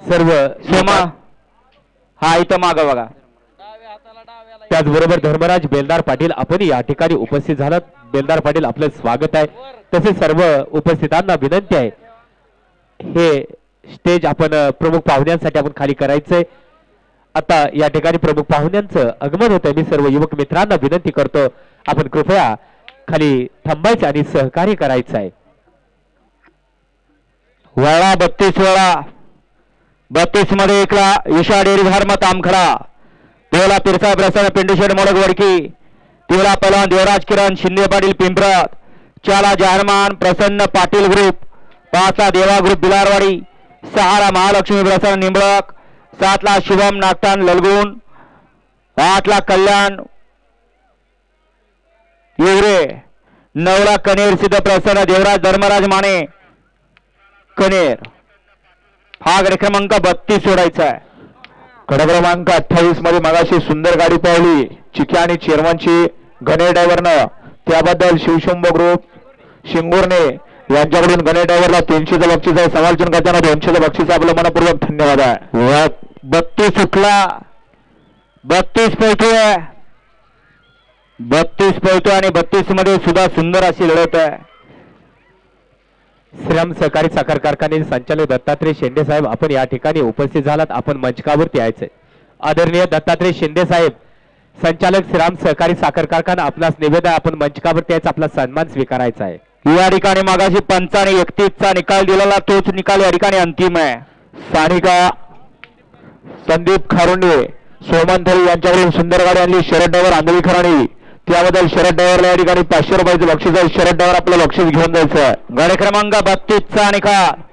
सर्व सोमा हा इथं माग बघा. त्याचबरोबर धर्मराज बेलदार पाटील आपण या ठिकाणी उपस्थित झालात. बेलदार पाटील आपलं स्वागत आहे. तसेच सर्व उपस्थितांना विनंती आहे. हे स्टेज आपण प्रमुख पाहुण्यांसाठी आपण खाली करायचंय. आता या ठिकाणी प्रमुख पाहुण्यांचं आगमन होतंय. मी सर्व युवक मित्रांना विनंती करतो आपण कृपया खाली थांबायचं आणि सहकार्य करायचं आहे. वळा बत्तीस वेळा. बत्तीसमध्ये एकला ईशा डेरी धर्म तामखडा. देवला पिरसा प्रसन्न पिंडशेड मोडक वडकी. तिवला पलवान देवराज किरण शिंदे पाटील पिंपरत. चाला जाहरमान प्रसन्न पाटील ग्रुप. पाचला देवा ग्रुप बिलारवाडी. सहाला महालक्ष्मी प्रसन्न निंबळक. सातला शुभम नागतान ललगुण आठला कल्याण. येवरे. नवला कनेर सिद्ध प्रसन्न देवराज धर्मराज माने. कनेर हा गड क्रमांक बत्तीस सोडायचा आहे कडा क्रमांक अठ्ठावीसमध्ये मगाशी सुंदर गाडी पाहिली. चिकी आणि चेअरमनची गणे ड्रायव्हरनं त्याबद्दल शिवशंभ ग्रुप शिंगोरने यांच्याकडून गणे ड्रायव्हरला तीनशेचं बक्षीस आहे समालोचन करताना दोनशेचं बक्षीस आपलं मनपूर्वक धन्यवाद आहे. बत्तीस सुटला बत्तीस पैठे बत्तीस पैठू आणि बत्तीसमध्ये सुद्धा सुंदर अशी लढत आहे. श्रीराम सहकारी साखर कारखान्याचे संचालक दत्तात्रय शेंडे साहेब आपण या ठिकाणी उपस्थित झालात. आपण मंचकावरती यायचंय. आदरणीय दत्तात्रय शिंदे साहेब संचालक श्रीराम सहकारी साखर कारखाना आपणास निवेदन आपण मंचकावरती यायचं आपला सन्मान स्वीकारायचा आहे. या ठिकाणी मागाशी पंचाने एकतीसचा निकाल दिलेला तोच निकाल या ठिकाणी अंतिम आहे. सानिका संदीप खारुंडे सोमंथरी यांच्याकडून सुंदर गाडी आणली शरद डवर आंधळी खराणी त्याबद्दल शरद ड्रायव्हरला या ठिकाणी पाचशे रुपयाचं बक्षीस आहे. शरद ड्रायव्हर आपलं बक्षीस घेऊन जायचं आहे. गड क्रमांक बत्तीसचा निकाल